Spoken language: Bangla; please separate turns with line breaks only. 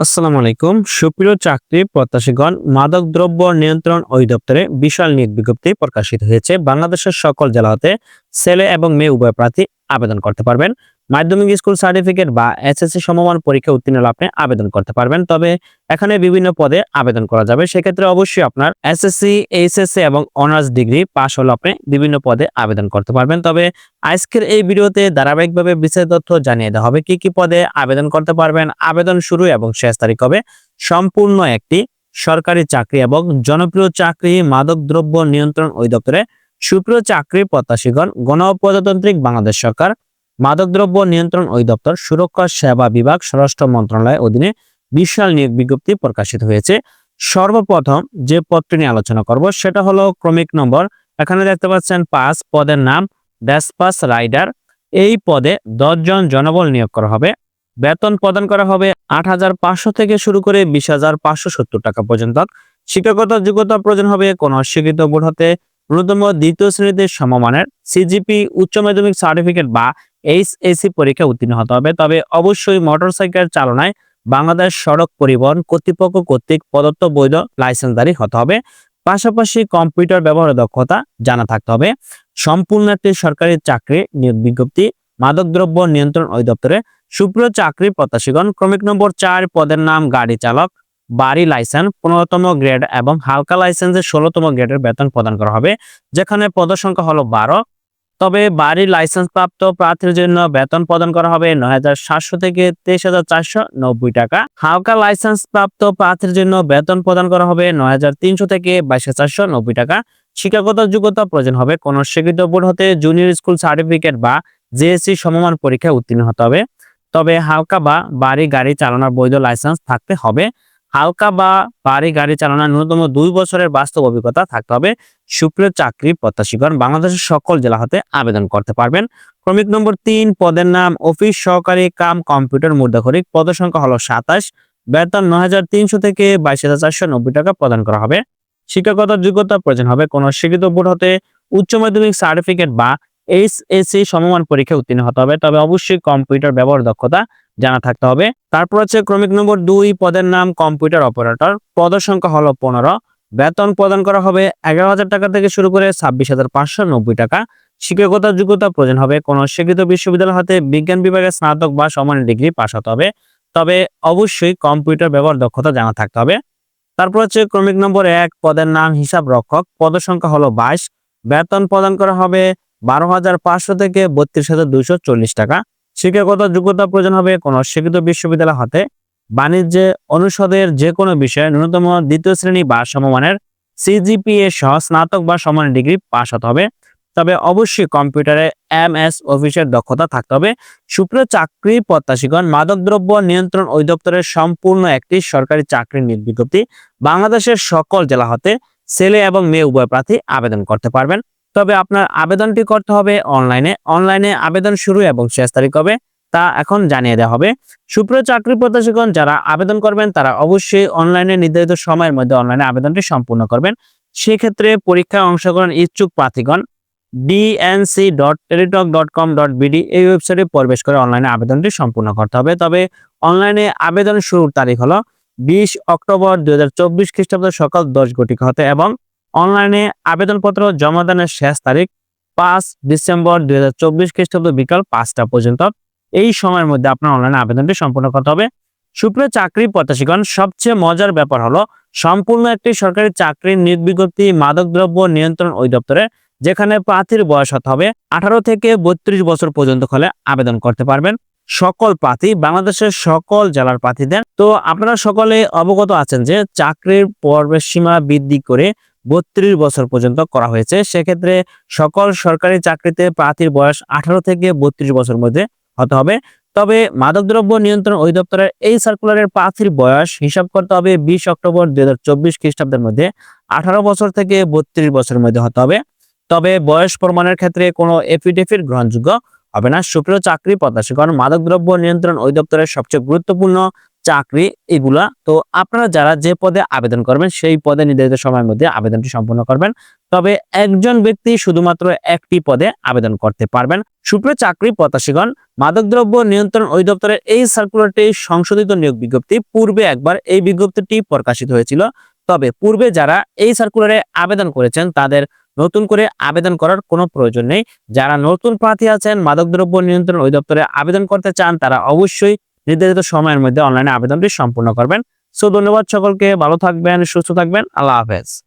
আসসালামু আলাইকুম। সুপ্রিয় চাকরি প্রত্যাশীগণ, মাদক দ্রব্য নিয়ন্ত্রণ অধিদপ্তরে বিশাল নিয়োগ বিজ্ঞপ্তি প্রকাশিত হয়েছে। বাংলাদেশের সকল জেলাতে ছেলে এবং মেয়ে উভয় প্রার্থী আবেদন করতে পারবেন। মাধ্যমিক স্কুল সার্টিফিকেট বা এসএসসি সমমান পরীক্ষা উত্তীর্ণ আপনি আবেদন করতে পারবেন। তবে এখানে বিভিন্ন পদে আবেদন করা যাবে। সেক্ষেত্রে অবশ্যই আপনার এসএসসি, এইচএসসি এবং অনার্স ডিগ্রি পাস হলে আপনি বিভিন্ন পদে আবেদন করতে পারবেন। তবে আজকের এই ভিডিওতে ধারাবাহিকভাবে বিস্তারিত তথ্য জানিয়ে দেওয়া হবে। কি কি পদে আবেদন করতে পারবেন, আবেদন শুরু এবং শেষ তারিখ হবে। সম্পূর্ণ একটি সরকারি চাকরি এবং জনপ্রিয় চাকরি মাদক দ্রব্য নিয়ন্ত্রণ অধিদপ্তরে সুপ্রিয় চাকরি প্রত্যাশীগণ গণপ্রজাতান্ত্রিক বাংলাদেশ সরকার মাদকদ্রব্য নিয়ন্ত্রণ অধিদপ্তর, সুরক্ষা সেবা বিভাগ, স্বরাষ্ট্র মন্ত্রণালয়ের অধীনে বিশাল নিয়োগ বিজ্ঞপ্তি প্রকাশিত হয়েছে। সর্বপ্রথম যে পদটি নিয়ে আলোচনা করব সেটা হলো ক্রমিক নম্বর। এখানে দেখতে পাচ্ছেন পাঁচ পদের নাম ড্যাসপাস রাইডার। এই পদে জন জনবল নিয়োগ করা হবে। বেতন প্রদান করা হবে আট হাজার পাঁচশো থেকে শুরু করে বিশ হাজার পাঁচশো সত্তর টাকা পর্যন্ত। শিক্ষাগত যোগ্যতা প্রয়োজন হবে কোন অস্বীকৃত বোর্ড হতে। ন্যূনতম দ্বিতীয় শ্রেণীতে সমমানের। সিজিপি উচ্চ মাধ্যমিক সার্টিফিকেট বা এইচএসসি পরীক্ষা উত্তীর্ণ হতে হবে। তবে অবশ্যই মোটরসাইকেল চালনায় বাংলাদেশ সড়ক পরিবহন কর্তৃপক্ষ কর্তৃক প্রদত্ত বৈধ লাইসেন্সধারী হতে হবে। পাশাপাশি কম্পিউটার ব্যবহারের দক্ষতা জানা থাকতে হবে। সম্পূর্ণ একটি সরকারি চাকরি নিয়োগ বিজ্ঞপ্তি, মাদকদ্রব্য নিয়ন্ত্রণ অধিদপ্তরে সুপ্রিয় চাকরি প্রত্যাশীগণ, ক্রমিক নম্বর চার, পদের নাম গাড়ি চালক, বাড়ি লাইসেন্স, পনেরোতম গ্রেড এবং হালকা লাইসেন্সের ষোলোতম গ্রেডের বেতন প্রদান করা হবে, যেখানে পদের সংখ্যা হলো বারো। তবে বাড়ির লাইসেন্স প্রাপ্ত প্রার্থীর জন্য বেতন প্রদান করা হবে নয় হাজার সাতশো থেকে তেইশ হাজার চারশো নব্বই টাকা। হালকা লাইসেন্স প্রাপ্ত প্রার্থীর জন্য বেতন প্রদান করা হবে নয় হাজার তিনশো থেকে বাইশ চারশো নব্বই টাকা। শিক্ষাগত যোগ্যতা প্রয়োজন হবে। কোন স্বীকৃত বোর্ড হতে জুনিয়র স্কুল সার্টিফিকেট বা জেএসসি সমমান পরীক্ষায় উত্তীর্ণ হতে হবে। তবে হালকা বা বাড়ি গাড়ি চালানোর বৈধ লাইসেন্স থাকতে হবে। হালকা বা বাড়ি গাড়ি চালানোর ন্যূনতম দুই বছরের বাস্তব অভিজ্ঞতা থাকতে হবে সুপ্রিয় চাকরি প্রত্যাশীগণ বাংলাদেশের সকল জেলা হতে আবেদন করতে পারবেন। ক্রমিক নম্বর তিন, পদের নাম, অফিস, সহকারী, কাম, কম্পিউটার মুদ্রাখরিক পদ সংখ্যা হলো সাতাশ। বেতন নয় হাজার তিনশো থেকে বাইশ হাজার চারশো নব্বই টাকা প্রদান করা হবে। শিক্ষাগত যোগ্যতা প্রয়োজন হবে। কোন স্বীকৃত বোর্ড হতে উচ্চ মাধ্যমিক সার্টিফিকেট বা এস এইচএসসি সমমান পরীক্ষা উত্তীর্ণ হতে হবে। তবে অবশ্যই কম্পিউটার ব্যবহার দক্ষতা জানা থাকতে হবে। তারপর হচ্ছে ক্রমিক নম্বর দুই, পদের নাম কম্পিউটার অপারেটর। পদের সংখ্যা হলো পনেরো। বেতন প্রদান করা হবে এগারো হাজার টাকা থেকে শুরু করে ছাব্বিশ হাজার পাঁচশো নব্বই টাকা। শিক্ষকতা যোগ্যতা প্রয়োজন হবে কোন স্বীকৃত বিশ্ববিদ্যালয় হতে বিজ্ঞান বিভাগে স্নাতক বা সমান ডিগ্রি পাশ হতে হবে। তবে অবশ্যই কম্পিউটার ব্যবহার দক্ষতা জানা থাকতে হবে। তারপর হচ্ছে ক্রমিক নম্বর এক, পদের নাম হিসাব রক্ষক। পদের সংখ্যা হলো বাইশ। বেতন প্রদান করা হবে বারো হাজার পাঁচশো থেকে বত্রিশ হাজার দুইশো চল্লিশ টাকা। শিক্ষাগত যোগ্যতা প্রয়োজন হবে কোন শিক্ষিত বিশ্ববিদ্যালয় হতে বাণিজ্য অনুষদের যে কোনো বিষয়ে ন্যূনতম দ্বিতীয় শ্রেণি বা সমমানের সিজিপিএ সহ স্নাতক বা সমান ডিগ্রি পাস হতে হবে। তবে অবশ্যই কম্পিউটারে এম এস অফিসের দক্ষতা থাকতে হবে। সুপ্রিয় চাকরি প্রত্যাশীগণ, মাদকদ্রব্য নিয়ন্ত্রণ অধিদপ্তরের সম্পূর্ণ একটি সরকারি চাকরি নিয়োগ বিজ্ঞপ্তি বাংলাদেশের সকল জেলা হতে ছেলে এবং মেয়ে উভয় প্রার্থী আবেদন করতে পারবেন। তবে আপনার আবেদনটি করতে হবে অনলাইনে। অনলাইনে আবেদন শুরু এবং শেষ তারিখ হবে তা এখন জানিয়ে দেওয়া হবে। সুপ্রিয় চাকরি প্রত্যাশীগণ, যারা আবেদন করবেন, তারা অবশ্যই অনলাইনে নির্ধারিত সময়ের মধ্যে অনলাইনে আবেদনটি সম্পূর্ণ করবেন। সেক্ষেত্রে পরীক্ষায় অংশগ্রহণ ইচ্ছুক প্রার্থীগণ DNC dot Teletalk dot com dot BD এই ওয়েবসাইটে প্রবেশ করে অনলাইনে আবেদনটি সম্পূর্ণ করতে হবে। তবে অনলাইনে আবেদন শুরুর তারিখ হলো বিশ অক্টোবর দুই হাজার চব্বিশ খ্রিস্টাব্দ সকাল দশ ঘটিকা হতে এবং অনলাইনে আবেদনপত্র জমা দানের শেষ তারিখ পাঁচ ডিসেম্বর দুই হাজার চব্বিশ খ্রিস্টাব্দ বিকাল পাঁচটা পর্যন্ত। এই সময়ের মধ্যে আপনার অনলাইনে আবেদনটি সম্পূর্ণ করতে হবে। সুপ্রিয় চাকরি প্রত্যাশীগণ, সবচেয়ে মজার ব্যাপার হলো, সম্পূর্ণ একটি সরকারি চাকরির নির্বিজ্ঞপ্তি বিজ্ঞপ্তি মাদকদ্রব্য নিয়ন্ত্রণ অধিদপ্তরে, যেখানে প্রার্থীর বয়স হতে হবে আঠারো থেকে বত্রিশ বছর পর্যন্ত হলে আবেদন করতে পারবেন। সকল প্রার্থী বাংলাদেশের সকল জেলার প্রার্থীদের। তো আপনারা সকলে অবগত আছেন যে, চাকরির পর্বের সীমা বৃদ্ধি করে বত্রিশ বছর পর্যন্ত করা হয়েছে। সেক্ষেত্রে সকল সরকারি চাকরিতে প্রার্থীর বয়স আঠারো থেকে বত্রিশ বছর মধ্যে হতে হবে। তবে মাদকদ্রব্য নিয়ন্ত্রণ অধিদপ্তরের এই সার্কুলারের প্রার্থীর বয়স হিসাব করতে হবে বিশ অক্টোবর দুই হাজার চব্বিশ খ্রিস্টাব্দের মধ্যে। আঠারো বছর থেকে বত্রিশ বছরের মধ্যে হতে হবে। তবে বয়স প্রমাণের ক্ষেত্রে কোনো এফিডেভিট গ্রহণযোগ্য হবে না। সুপ্রিয় চাকরি প্রত্যাশী কারণ মাদকদ্রব্য নিয়ন্ত্রণ অধিদপ্তরের সবচেয়ে গুরুত্বপূর্ণ চাকরি এগুলা। তো আপনারা যারা যে পদে আবেদন করবেন, সেই পদে নির্ধারিত সময়ের মধ্যে আবেদনটি সম্পূর্ণ করবেন। তবে একজন ব্যক্তি শুধুমাত্র একটি পদে আবেদন করতে পারবেন। সুপ্রিয় চাকরি প্রত্যাশীগণ, মাদকদ্রব্য নিয়ন্ত্রণ অধিদপ্তরের এই সার্কুলারটি সংশোধিত নিয়োগ বিজ্ঞপ্তি পূর্বে একবার এই বিজ্ঞপ্তিটি প্রকাশিত হয়েছিল। তবে পূর্বে যারা এই সার্কুলারে আবেদন করেছেন, তাদের নতুন করে আবেদন করার কোনো প্রয়োজন নেই। যারা নতুন প্রার্থী আছেন, মাদকদ্রব্য নিয়ন্ত্রণ অধিদপ্তরে আবেদন করতে চান, তারা অবশ্যই নির্ধারিত সময়ের মধ্যে অনলাইনে আবেদনটি সম্পূর্ণ করবেন। সো ধন্যবাদ সকলকে, ভালো থাকবেন, সুস্থ থাকবেন, আল্লাহ হাফেজ।